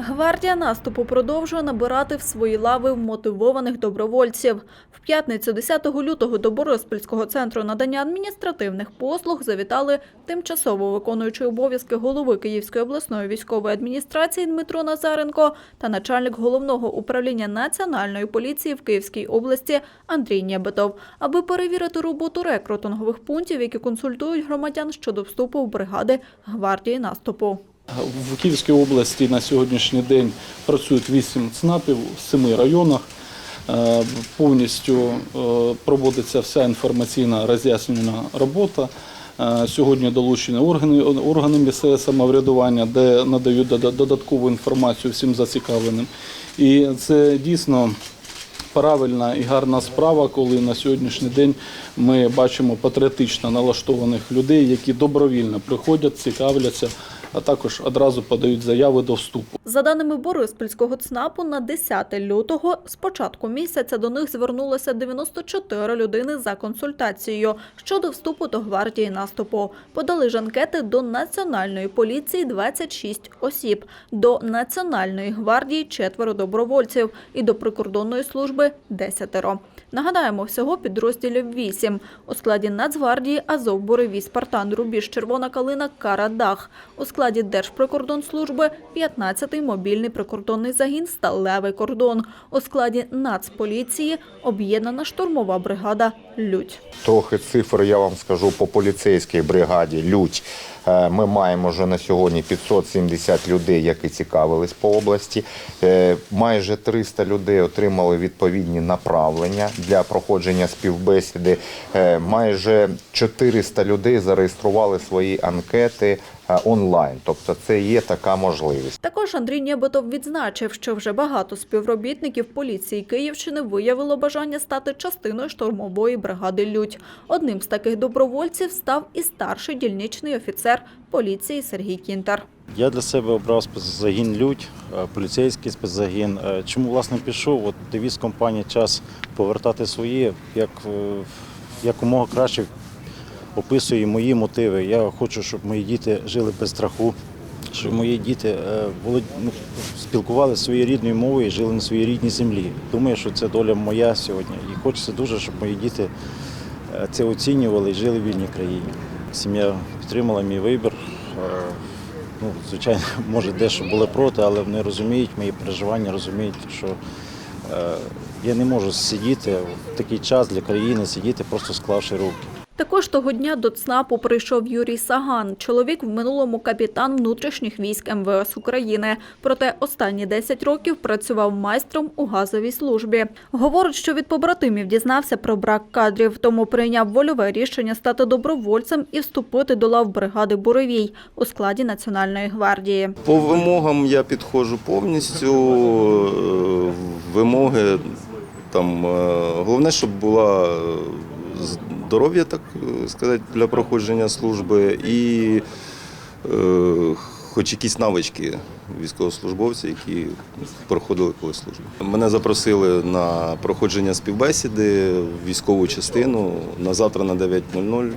Гвардія наступу продовжує набирати в свої лави мотивованих добровольців. В п'ятницю 10 лютого до Бориспільського центру надання адміністративних послуг завітали тимчасово виконуючий обов'язки голови Київської обласної військової адміністрації Дмитро Назаренко та начальник головного управління національної поліції в Київській області Андрій Нєбетов, аби перевірити роботу рекрутингових пунктів, які консультують громадян щодо вступу в бригади гвардії наступу. В Київській області на сьогоднішній день працюють 8 ЦНАПів в 7 районах. Е, Повністю е, проводиться вся інформаційна роз'яснювальна робота. Е, Сьогодні долучені органи, органи місцевого самоврядування, де надають додаткову інформацію всім зацікавленим. І це дійсно правильна і гарна справа, коли на сьогоднішній день ми бачимо патріотично налаштованих людей, які добровільно приходять, цікавляться, а також одразу подають заяви до вступу. За даними Бориспільського ЦНАПу, на 10 лютого з початку місяця до них звернулося 94 людини за консультацією щодо вступу до гвардії наступу. Подали ж анкети до Національної поліції 26 осіб, до Національної гвардії четверо добровольців і до прикордонної служби десятеро. Нагадаємо, всього підрозділів 8. У складі Нацгвардії Азов, Буревій, Спартан, Рубіж, Червона Калина, Кара, Дах. У складі Держприкордонслужби 15-й мобільний прикордонний загін Сталевий кордон. У складі Нацполіції об'єднана штурмова бригада Людь. Трохи цифр я вам скажу по поліцейській бригаді Людь. Е, Ми маємо вже на сьогодні 570 людей, які цікавились по області. Е, Майже 300 людей отримали відповідні направлення для проходження співбесіди. Е, Майже 400 людей зареєстрували свої анкети онлайн. Тобто це є така можливість. Також Андрій Нєбетов відзначив, що вже багато співробітників поліції Київщини виявило бажання стати частиною штурмової бригади Людь. Одним з таких добровольців став і старший дільничний офіцер поліції Сергій Кінтар. Я для себе обрав спецзагін Людь, е, поліцейський спецзагін. Е, Чому власне пішов? От девіз компанії час повертати своє, як е, якомога краще описує мої мотиви. Я хочу, щоб мої діти жили без страху, щоб мої діти е, волод... ну, спілкувалися своєю рідною мовою і жили на своїй рідній землі. Думаю, що це доля моя сьогодні. І хочеться дуже, щоб мої діти е, це оцінювали і жили в вільній країні. Сім'я підтримала мій вибір. Е, Ну, звичайно, може дещо були проти, але вони розуміють мої переживання, розуміють, що е, я не можу сидіти в такий час для країни, сидіти просто склавши руки. Також того дня до ЦНАПу прийшов Юрій Саган. Чоловік в минулому капітан внутрішніх військ МВС України. Проте останні 10 років працював майстром у газовій службі. Говорить, що від побратимів дізнався про брак кадрів, тому прийняв вольове рішення стати добровольцем і вступити до лав бригади Буревій у складі Національної гвардії. По вимогам я підходжу повністю. е, Вимоги там е, головне, щоб була здоров'я, так е, сказати, для проходження служби і е, хоч якісь навички військовослужбовців, які проходили колись службу. Мене запросили на проходження співбесіди в військову частину на завтра на 9.00 е,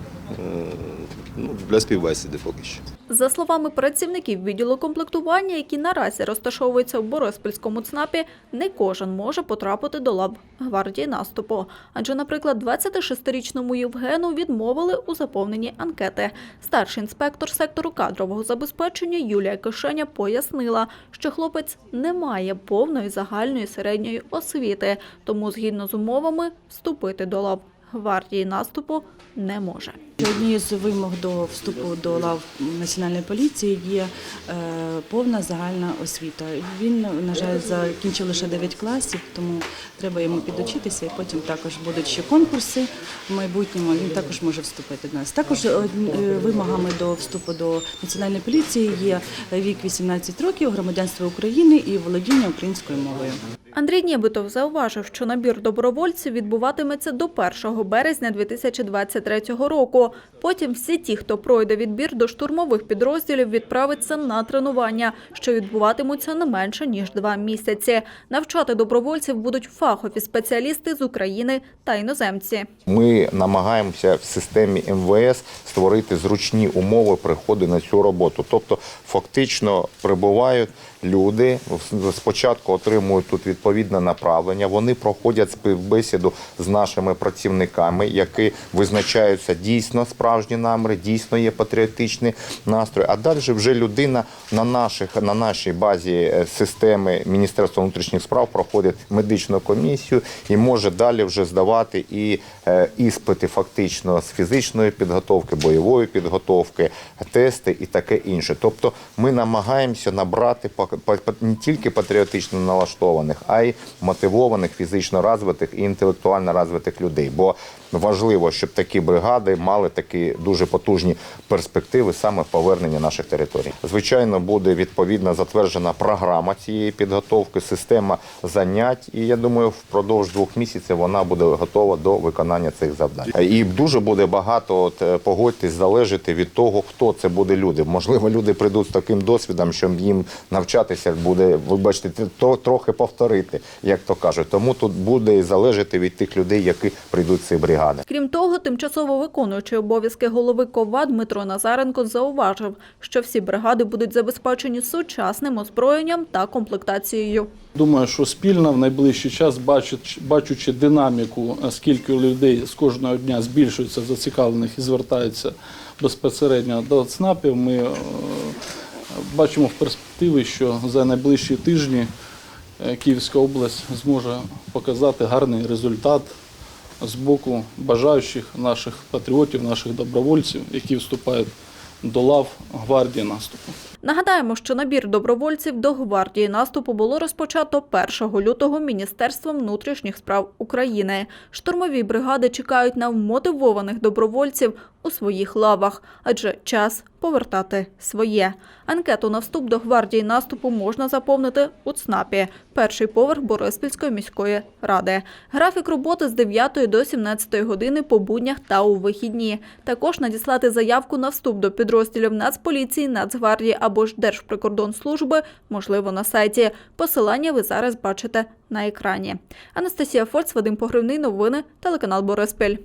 ну, для співбесіди поки що. За словами працівників відділу комплектування, які наразі розташовуються в Бориспільському ЦНАПі, не кожен може потрапити до лав гвардії наступу. Адже, наприклад, 26-річному Євгену відмовили у заповненні анкети. Старший інспектор сектору кадрового забезпечення Юлія Кишеня пояснила, що хлопець не має повної загальної середньої освіти, тому згідно з умовами вступити до лав гвардії наступу не може. Однією з вимог до вступу до лав національної поліції є е, повна загальна освіта. Він, на жаль, закінчив лише 9 класів, тому треба йому підучитися. І потім також будуть ще конкурси в майбутньому. Він також може вступити до нас. Також е, вимогами до вступу до національної поліції є вік 18 років, громадянство України і володіння українською мовою. Андрій Нєбитов зауважив, що набір добровольців відбуватиметься до 1 березня 2023 року. Потім всі ті, хто пройде відбір до штурмових підрозділів, відправиться на тренування, що відбуватимуться не менше ніж два місяці. Навчати добровольців будуть фахові спеціалісти з України та іноземці. Ми намагаємося в системі МВС створити зручні умови приходу на цю роботу. Тобто, фактично прибувають люди спочатку отримують тут відповідне направлення. Вони проходять співбесіду з нашими працівниками, які визначаються дійсно справжні наміри, дійсно є патріотичний настрой. А далі вже людина на наших на нашій базі е, системи Міністерства внутрішніх справ проходить медичну комісію і може далі вже здавати і е, іспити фактично з фізичної підготовки, бойової підготовки, тести і таке інше. Тобто ми намагаємося набрати не тільки патріотично налаштованих, а й мотивованих, фізично розвитих і інтелектуально розвитих людей. Бо важливо, щоб такі бригади мали такі дуже потужні перспективи саме повернення наших територій. Звичайно, буде відповідно затверджена програма цієї підготовки, система занять, і я думаю, впродовж двох місяців вона буде готова до виконання цих завдань. І дуже буде багато, от е, погодьтесь, залежати від того, хто це буде люди. Можливо, люди прийдуть з таким досвідом, що їм навчатися буде, вибачте, трохи повторити, як то кажуть. Тому тут буде і залежати від тих людей, які прийдуть ці бригади. Крім того, тимчасово виконуючий обов'язки голови КОВА Дмитро Назаренко зауважив, що всі бригади будуть забезпечені сучасним озброєнням та комплектацією. Думаю, що спільно в найближчий час, бачить- бачучи динаміку, скільки людей з кожного дня збільшується зацікавлених і звертаються безпосередньо до ЦНАПів, ми е, бачимо в перспективі, що за найближчі тижні Київська область зможе показати гарний результат з боку бажаючих наших патріотів, наших добровольців, які вступають до лав гвардії наступу. Нагадаємо, що набір добровольців до гвардії наступу було розпочато 1 лютого Міністерством внутрішніх справ України. Штурмові бригади чекають на вмотивованих добровольців у своїх лавах, адже час повертати своє. Анкету на вступ до гвардії наступу можна заповнити у ЦНАПі, перший поверх Бориспільської міської ради. Графік роботи з 9 до 17 години по буднях та у вихідні. Також надіслати заявку на вступ до підрозділів Нацполіції, Нацгвардії або ж Держприкордонслужби можливо на сайті. Посилання ви зараз бачите на екрані. Анастасія Форц, Вадим Погривний, новини, телеканал Бориспіль.